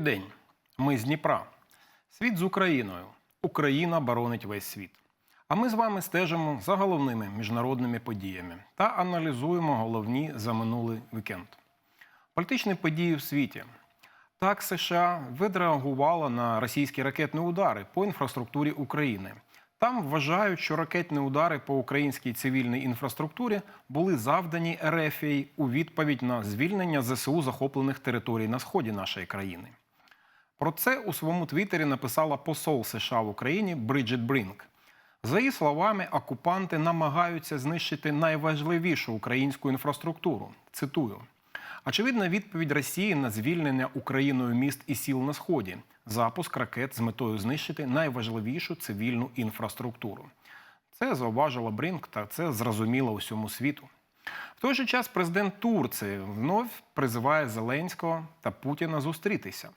Добрий день. Ми з Дніпра. Світ з Україною. Україна боронить весь світ. А ми з вами стежимо за головними міжнародними подіями та аналізуємо головні за минулий вікенд. Політичні події в світі. Так, США відреагувала на російські ракетні удари по інфраструктурі України. Там вважають, що ракетні удари по українській цивільній інфраструктурі були завдані РФ у відповідь на звільнення ЗСУ захоплених територій на сході нашої країни. Про це у своєму твіттері написала посол США в Україні Бриджит Брінк. За її словами, окупанти намагаються знищити найважливішу українську інфраструктуру. Цитую. Очевидна відповідь Росії на звільнення Україною міст і сіл на сході, запуск ракет з метою знищити найважливішу цивільну інфраструктуру. Це зауважила Брінк, та це зрозуміло усьому світу. В той же час президент Турції вновь призиває Зеленського та Путіна зустрітися.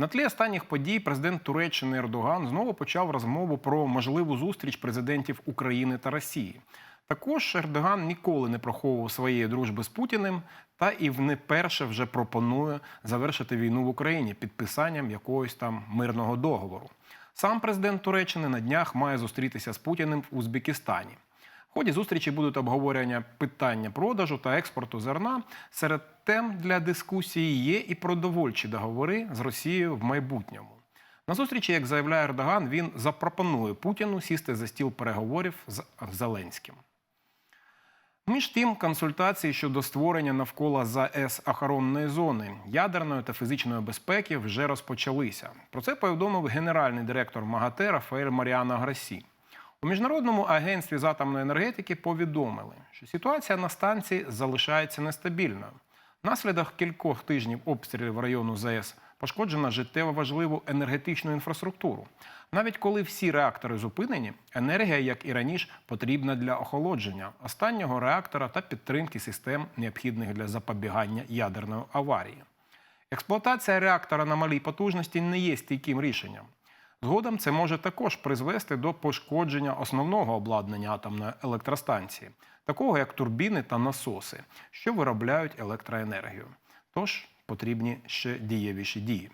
На тлі останніх подій президент Туреччини Ердоган знову почав розмову про можливу зустріч президентів України та Росії. Також Ердоган ніколи не приховував своєї дружби з Путіним та і не перше вже пропонує завершити війну в Україні підписанням якогось там мирного договору. Сам президент Туреччини на днях має зустрітися з Путіним в Узбекистані. Ході зустрічі будуть обговорення питання продажу та експорту зерна. Серед тем для дискусії є і продовольчі договори з Росією в майбутньому. На зустрічі, як заявляє Ердоган, він запропонує Путіну сісти за стіл переговорів з Зеленським. Між тим, консультації щодо створення навколо ЗАЕС охоронної зони ядерної та фізичної безпеки вже розпочалися. Про це повідомив генеральний директор МАГАТЕ Рафаель Маріано Грасі. У міжнародному агентстві з атомної енергетики повідомили, що ситуація на станції залишається нестабільною. Внаслідок кількох тижнів обстрілів району ЗАЕС пошкоджено життєво важливу енергетичну інфраструктуру. Навіть коли всі реактори зупинені, енергія, як і раніше, потрібна для охолодження останнього реактора та підтримки систем, необхідних для запобігання ядерної аварії. Експлуатація реактора на малій потужності не є стійким рішенням. Згодом це може також призвести до пошкодження основного обладнання атомної електростанції, такого як турбіни та насоси, що виробляють електроенергію. Тож потрібні ще дієвіші дії.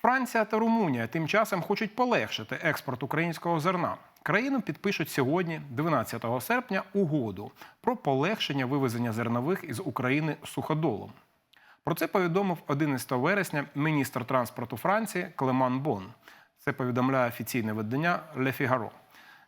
Франція та Румунія тим часом хочуть полегшити експорт українського зерна. Країну підпишуть сьогодні, 12 серпня, угоду про полегшення вивезення зернових із України суходолом. Про це повідомив 11 вересня міністр транспорту Франції Клеман Бон. Це повідомляє офіційне видання Le Figaro.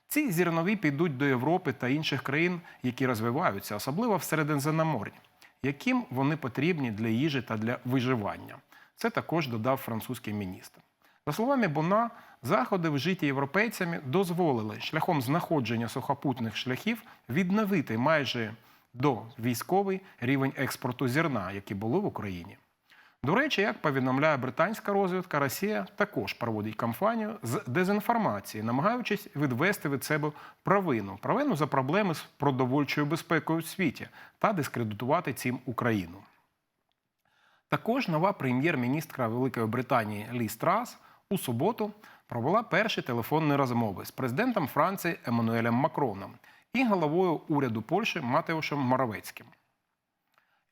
Ці зернові підуть до Європи та інших країн, які розвиваються, особливо в Середземномор'ї, яким вони потрібні для їжі та для виживання. Це також додав французький міністр. За словами Бона, заходи, вжиті європейцями, дозволили шляхом знаходження сухопутних шляхів відновити майже до військовий рівень експорту зерна, який було в Україні. До речі, як повідомляє британська розвідка, Росія також проводить кампанію з дезінформації, намагаючись відвести від себе провину, провину за проблеми з продовольчою безпекою в світі та дискредитувати цим Україну. Також нова прем'єр-міністра Великої Британії Лі Страс у суботу провела перші телефонні розмови з президентом Франції Еммануелем Макроном і головою уряду Польщі Матеушем Моровецьким.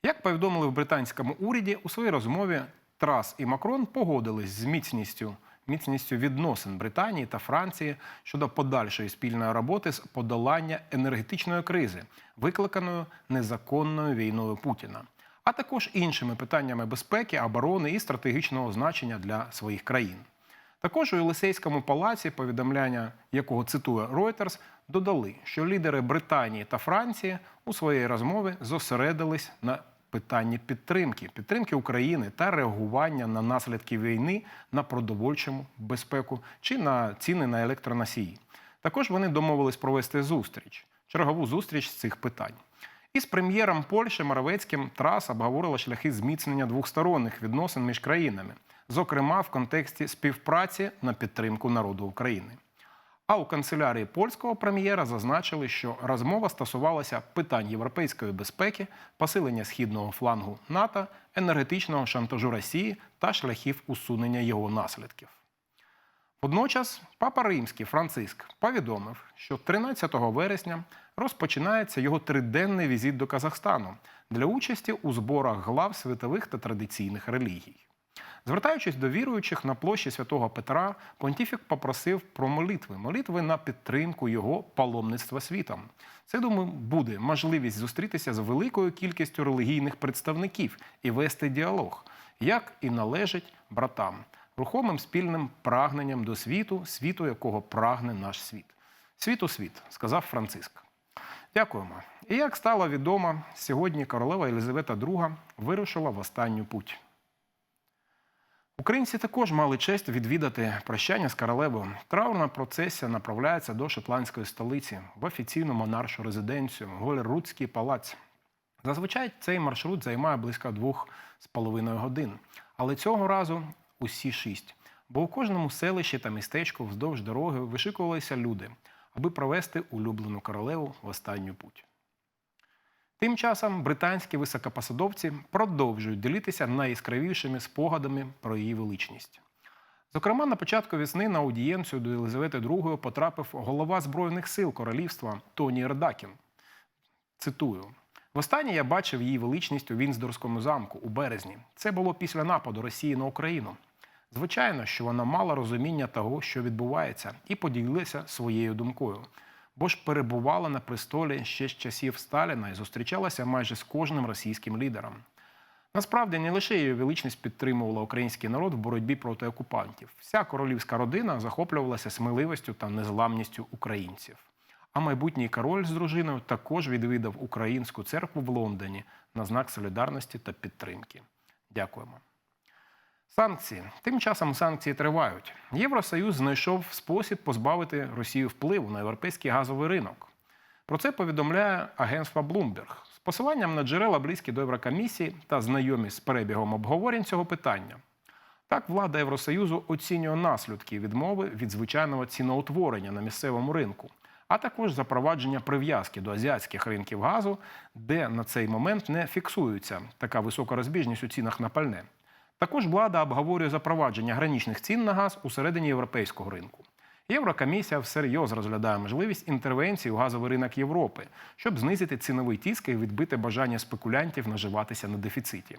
Як повідомили в британському уряді, у своїй розмові Трас і Макрон погодились з міцністю, міцністю відносин Британії та Франції щодо подальшої спільної роботи з подолання енергетичної кризи, викликаної незаконною війною Путіна, а також іншими питаннями безпеки, оборони і стратегічного значення для своїх країн. Також у Єлисейському палаці, повідомляння якого цитує Reuters, додали, що лідери Британії та Франції у своїй розмові зосередились на питанні підтримки, підтримки України та реагування на наслідки війни на продовольчому безпеку чи на ціни на електроносії. Також вони домовились провести зустріч, чергову зустріч з цих питань. Із прем'єром Польщі Моровецьким Трас обговорила шляхи зміцнення двосторонніх відносин між країнами, зокрема в контексті співпраці на підтримку народу України. А у канцелярії польського прем'єра зазначили, що розмова стосувалася питань європейської безпеки, посилення східного флангу НАТО, енергетичного шантажу Росії та шляхів усунення його наслідків. Водночас папа Римський Франциск повідомив, що 13 вересня розпочинається його триденний візит до Казахстану для участі у зборах глав світових та традиційних релігій. Звертаючись до віруючих на площі святого Петра, понтіфік попросив про молитви, молитви на підтримку його паломництва світом. Це думаю, буде можливість зустрітися з великою кількістю релігійних представників і вести діалог, як і належить братам, рухомим спільним прагненням до світу, світу, якого прагне наш світ. Світу світ, сказав Франциск. Дякуємо. І як стало відомо, сьогодні королева Єлизавета II вирушила в останню путь. Українці також мали честь відвідати прощання з королевою. Траурна процесія направляється до шотландської столиці в офіційну монаршу резиденцію Голерудський палац. Зазвичай цей маршрут займає близько двох з половиною годин, але цього разу усі шість. Бо у кожному селищі та містечку вздовж дороги вишикувалися люди, аби провести улюблену королеву в останню путь. Тим часом британські високопосадовці продовжують ділитися найяскравішими спогадами про її величність. Зокрема, на початку весни на аудієнцію до Єлизавети II потрапив голова Збройних сил королівства Тоні Ердакін. Цитую: Востаннє я бачив її величність у Вінздорському замку у березні. Це було після нападу Росії на Україну. Звичайно, що вона мала розуміння того, що відбувається, і поділилася своєю думкою бо ж перебувала на престолі ще з часів Сталіна і зустрічалася майже з кожним російським лідером. Насправді не лише її величність підтримувала український народ в боротьбі проти окупантів. Вся королівська родина захоплювалася сміливістю та незламністю українців. А майбутній король з дружиною також відвідав українську церкву в Лондоні на знак солідарності та підтримки. Дякуємо. Санкції. Тим часом санкції тривають. Євросоюз знайшов спосіб позбавити Росію впливу на європейський газовий ринок. Про це повідомляє агентство Bloomberg з посиланням на джерела близькі до Єврокомісії та знайомі з перебігом обговорень цього питання. Так, влада Євросоюзу оцінює наслідки відмови від звичайного ціноутворення на місцевому ринку, а також запровадження прив'язки до азіатських ринків газу, де на цей момент не фіксується така висока розбіжність у цінах на пальне. Також влада обговорює запровадження граничних цін на газ у середині європейського ринку. Єврокомісія всерйоз розглядає можливість інтервенції у газовий ринок Європи, щоб знизити ціновий тиск і відбити бажання спекулянтів наживатися на дефіциті.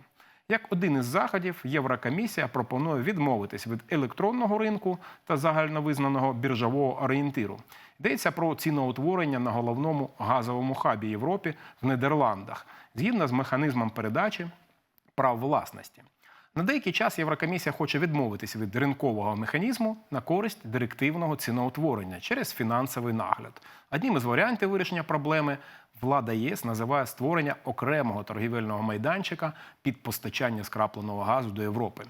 Як один із заходів, Єврокомісія пропонує відмовитись від електронного ринку та загальновизнаного біржового орієнтиру. Йдеться про ціноутворення на головному газовому хабі Європі в Нідерландах, згідно з механізмом передачі прав власності. На деякий час Єврокомісія хоче відмовитися від ринкового механізму на користь директивного ціноутворення через фінансовий нагляд. Одним із варіантів вирішення проблеми влада ЄС називає створення окремого торгівельного майданчика під постачання скрапленого газу до Європи.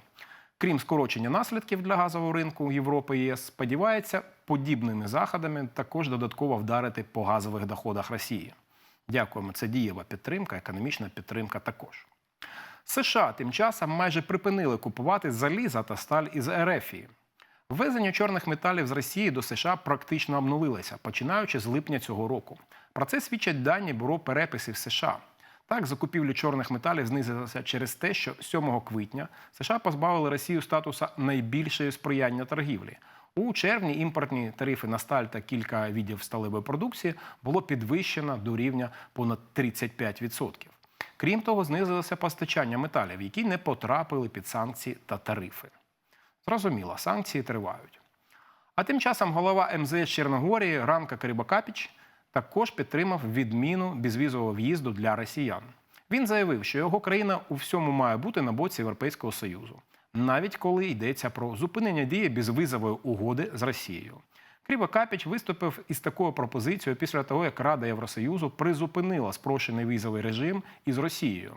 Крім скорочення наслідків для газового ринку Європи і ЄС, сподівається подібними заходами також додатково вдарити по газових доходах Росії. Дякуємо. Це дієва підтримка, економічна підтримка також. США тим часом майже припинили купувати заліза та сталь із Ерефії. Ввезення чорних металів з Росії до США практично обнулилося, починаючи з липня цього року. Про це свідчать дані бюро переписів США. Так, закупівлі чорних металів знизилися через те, що 7 квітня США позбавили Росію статуса найбільшої сприяння торгівлі. У червні імпортні тарифи на сталь та кілька видів сталевої продукції було підвищено до рівня понад 35%. Крім того, знизилося постачання металів, які не потрапили під санкції та тарифи. Зрозуміло, санкції тривають. А тим часом голова МЗС Чорногорії Ранка Карібакапіч також підтримав відміну безвізового в'їзду для росіян. Він заявив, що його країна у всьому має бути на боці Європейського Союзу, навіть коли йдеться про зупинення дії безвизової угоди з Росією. Капіч виступив із такою пропозицією після того, як Рада Євросоюзу призупинила спрощений візовий режим із Росією.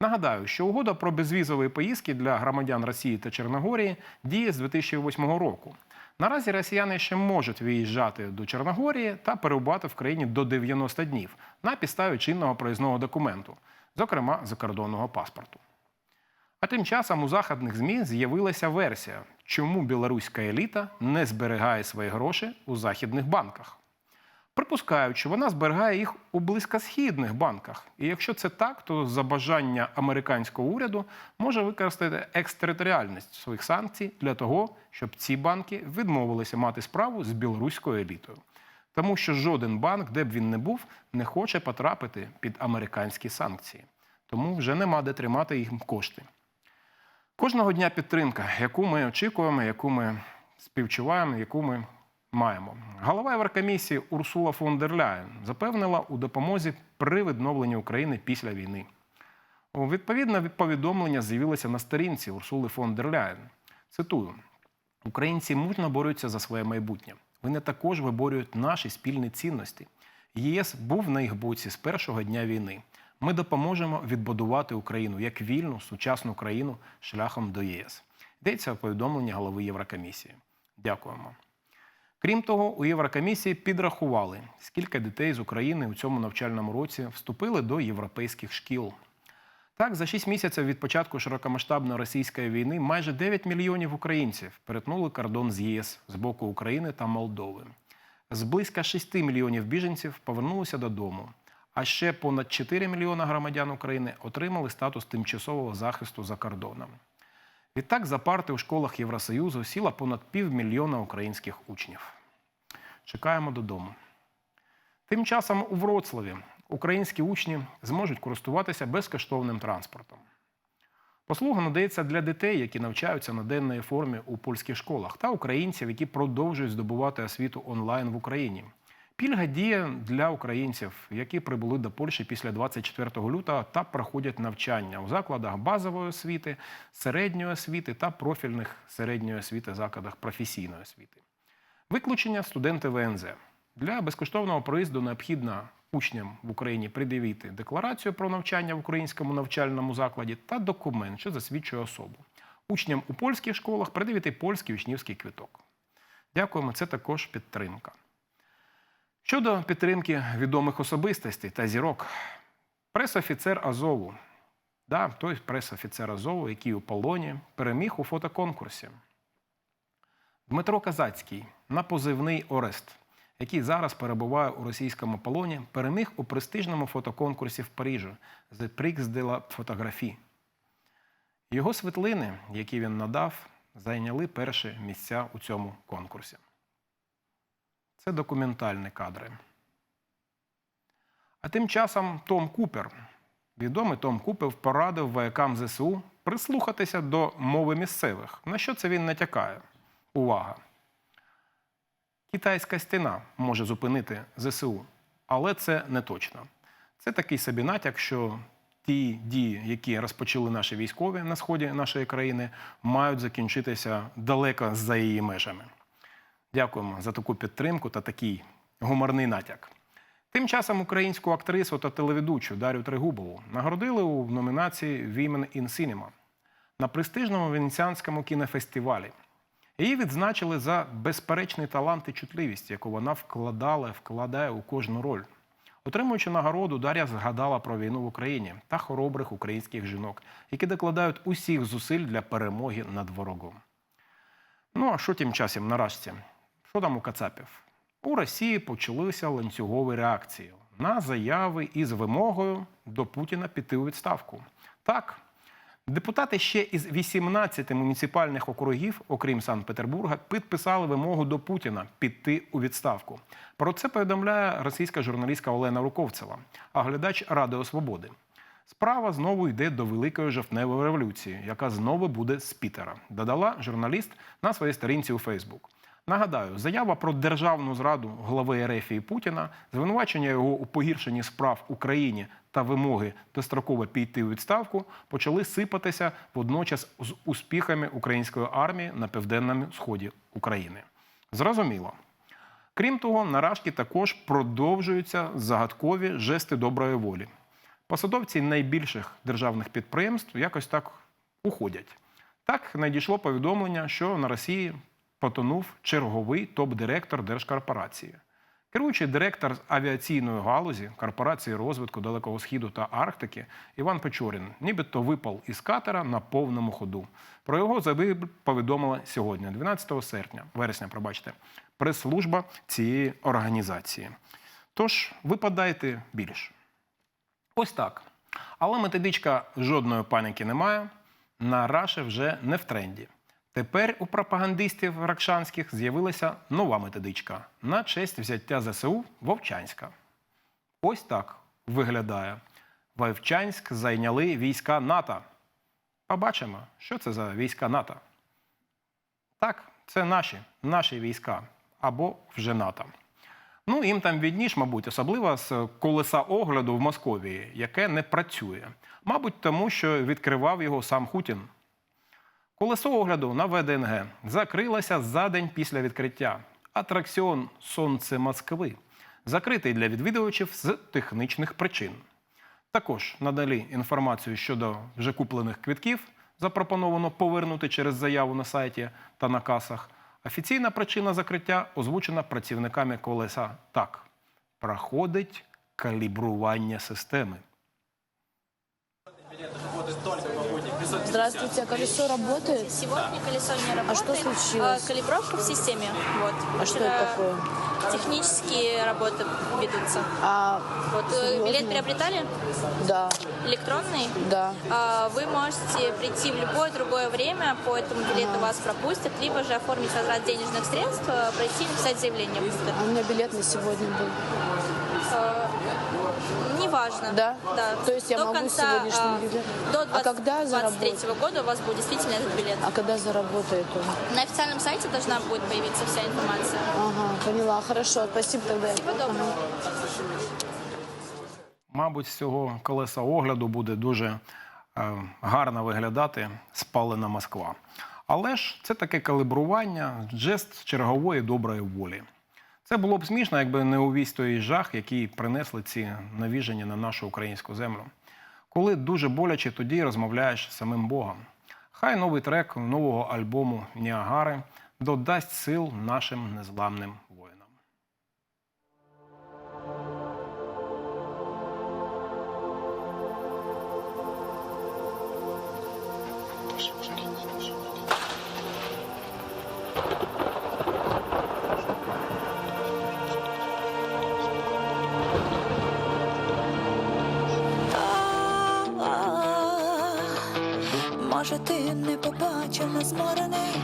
Нагадаю, що угода про безвізові поїздки для громадян Росії та Чорногорії діє з 2008 року. Наразі росіяни ще можуть виїжджати до Чорногорії та перебувати в країні до 90 днів на підставі чинного проїзного документу, зокрема закордонного паспорту. А тим часом у західних ЗМІ з'явилася версія, чому білоруська еліта не зберігає свої гроші у західних банках. Припускають, що вона зберігає їх у близькосхідних банках. І якщо це так, то за бажання американського уряду може використати екстериторіальність своїх санкцій для того, щоб ці банки відмовилися мати справу з білоруською елітою. Тому що жоден банк, де б він не був, не хоче потрапити під американські санкції. Тому вже нема де тримати їм кошти. Кожного дня підтримка, яку ми очікуємо, яку ми співчуваємо, яку ми маємо. Голова Єврокомісії Урсула фон дер Ляєн запевнила у допомозі при відновленні України після війни. Відповідне повідомлення з'явилося на сторінці Урсули фон дер Ляєн. Цитую: Українці мужно борються за своє майбутнє. Вони також виборюють наші спільні цінності. ЄС був на їх боці з першого дня війни. Ми допоможемо відбудувати Україну як вільну, сучасну країну шляхом до ЄС. Йдеться в повідомленні голови Єврокомісії. Дякуємо. Крім того, у Єврокомісії підрахували, скільки дітей з України у цьому навчальному році вступили до європейських шкіл. Так, за 6 місяців від початку широкомасштабної російської війни майже 9 мільйонів українців перетнули кордон з ЄС з боку України та Молдови. З близько 6 мільйонів біженців повернулися додому. А ще понад 4 мільйона громадян України отримали статус тимчасового захисту за кордоном. Відтак за парти у школах Євросоюзу сіла понад півмільйона українських учнів. Чекаємо додому. Тим часом у Вроцлаві українські учні зможуть користуватися безкоштовним транспортом. Послуга надається для дітей, які навчаються на денної формі у польських школах, та українців, які продовжують здобувати освіту онлайн в Україні. Пільга діє для українців, які прибули до Польщі після 24 лютого та проходять навчання у закладах базової освіти, середньої освіти та профільних середньої освіти закладах професійної освіти. Виключення студенти ВНЗ. Для безкоштовного проїзду необхідно учням в Україні пред'явити декларацію про навчання в українському навчальному закладі та документ, що засвідчує особу. Учням у польських школах пред'явити польський учнівський квиток. Дякуємо, це також підтримка. Щодо підтримки відомих особистостей та зірок, пресофіцер Азову, да, той пресофіцер Азову, який у полоні, переміг у фотоконкурсі. Дмитро Казацький на позивний Орест, який зараз перебуває у російському полоні, переміг у престижному фотоконкурсі в Парижі The Prix de la Photographie. Його світлини, які він надав, зайняли перші місця у цьому конкурсі. Це документальні кадри. А тим часом Том Купер, відомий Том Купер, порадив воякам ЗСУ прислухатися до мови місцевих. На що це він натякає? Увага! Китайська стіна може зупинити ЗСУ, але це не точно. Це такий собі натяк, що ті дії, які розпочали наші військові на сході нашої країни, мають закінчитися далеко за її межами. Дякуємо за таку підтримку та такий гуморний натяк. Тим часом українську актрису та телеведучу Дар'ю Тригубову нагородили у номінації Women in Cinema на престижному венеціанському кінофестивалі. Її відзначили за безперечний талант і чутливість, яку вона вкладала, вкладає у кожну роль. Отримуючи нагороду, Дар'я згадала про війну в Україні та хоробрих українських жінок, які докладають усіх зусиль для перемоги над ворогом. Ну а що тим часом наразі? Що там у Кацапів? У Росії почалися ланцюгові реакції на заяви із вимогою до Путіна піти у відставку. Так, депутати ще із 18 муніципальних округів, окрім Санкт-Петербурга, підписали вимогу до Путіна піти у відставку. Про це повідомляє російська журналістка Олена Руковцева, а глядач Радіо Свободи. Справа знову йде до великої жовтневої революції, яка знову буде з Пітера. Додала журналіст на своїй сторінці у Фейсбук. Нагадаю, заява про державну зраду глави РФ і Путіна, звинувачення його у погіршенні справ Україні та вимоги достроково піти у відставку почали сипатися водночас з успіхами української армії на південному сході України. Зрозуміло. Крім того, наразі також продовжуються загадкові жести доброї волі. Посадовці найбільших державних підприємств якось так уходять. Так надійшло повідомлення, що на Росії потонув черговий топ-директор держкорпорації. Керуючий директор авіаційної галузі корпорації розвитку Далекого Східу та Арктики Іван Печорін, нібито випав із катера на повному ходу. Про його загибель повідомила сьогодні, 12 серпня, вересня, пробачте, прес-служба цієї організації. Тож випадайте більш. Ось так. Але методичка жодної паніки немає. На Раші вже не в тренді. Тепер у пропагандистів ракшанських з'явилася нова методичка на честь взяття ЗСУ Вовчанська. Ось так виглядає. Вовчанськ зайняли війська НАТО. Побачимо, що це за війська НАТО. Так, це наші, наші війська або вже НАТО. Ну, їм там відніж, мабуть, особливо з колеса огляду в Московії, яке не працює. Мабуть, тому що відкривав його сам Хутін. Колесо огляду на ВДНГ закрилося за день після відкриття. Атракціон Сонце Москви закритий для відвідувачів з технічних причин. Також надалі інформацію щодо вже куплених квитків запропоновано повернути через заяву на сайті та на касах. Офіційна причина закриття озвучена працівниками колеса так: проходить калібрування системи. Здравствуйте, а колесо работает? Сегодня колесо не работает. что случилось? А, Калибровка в системе. Вот. А что это такое? Технические работы ведутся. А, Вот э, серьезно? билет приобретали Да, электронный. да. А, Вы можете прийти в любое другое время, по этому билету вас пропустят, либо же оформить возврат денежных средств, э, пройти и написать заявление. А у меня билет на сегодня был. Неважно. Да? Да. То есть я До могу конца, сегодняшним а, билетом? До А когда 2023 года у вас будет действительно этот билет. А когда заработает он? На официальном сайте должна будет появиться вся информация. Ага, поняла. Хорошо, спасибо тогда. Всего доброго. Мабуть, з цього колеса огляду буде дуже е, гарно виглядати спалена Москва. Але ж це таке калібрування, жест чергової доброї волі. Це було б смішно, якби не увійсь той жах, який принесли ці навіження на нашу українську землю. Коли дуже боляче тоді розмовляєш з самим Богом. Хай новий трек нового альбому Ніагари додасть сил нашим незламним воїнам. Може, ти не побачив нас зморений,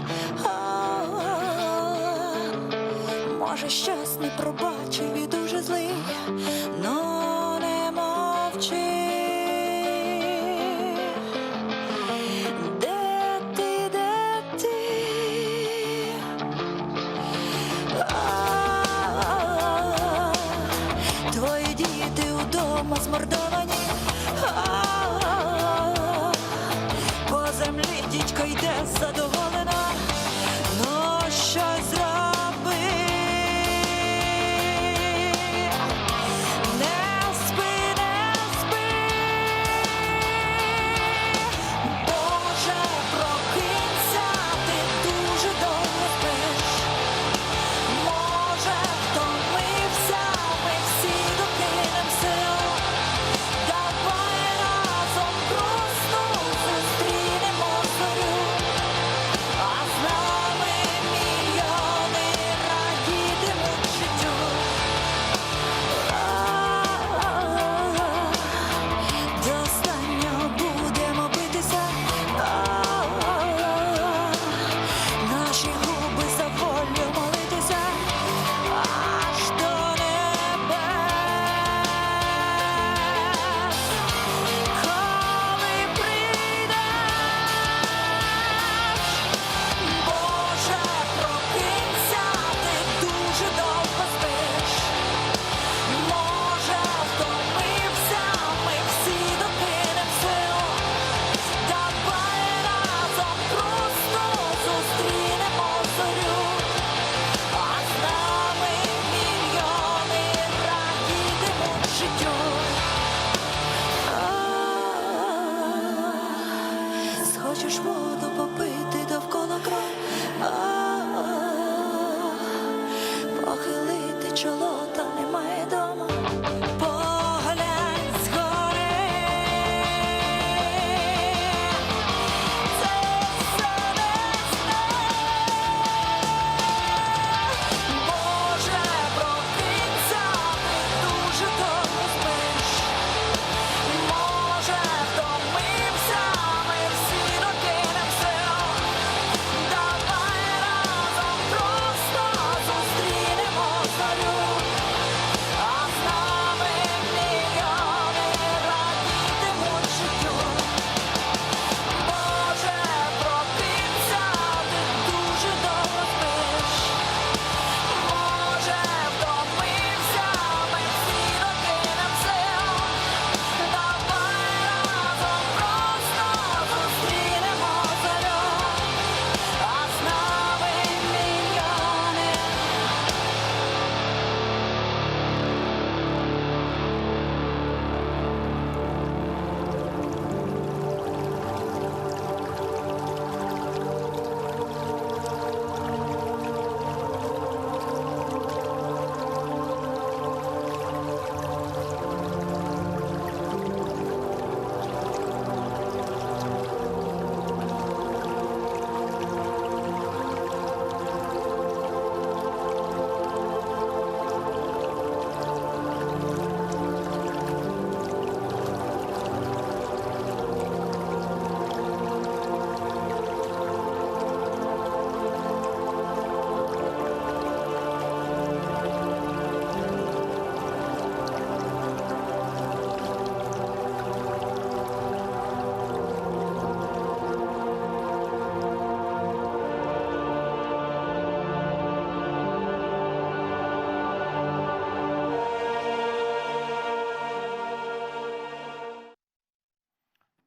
може, щас не пробачив і дуже злий, но хочеш воду.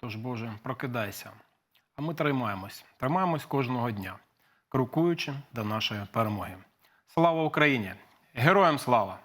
Тож, Боже, прокидайся. А ми тримаємось, тримаємось кожного дня, крокуючи до нашої перемоги. Слава Україні! Героям слава!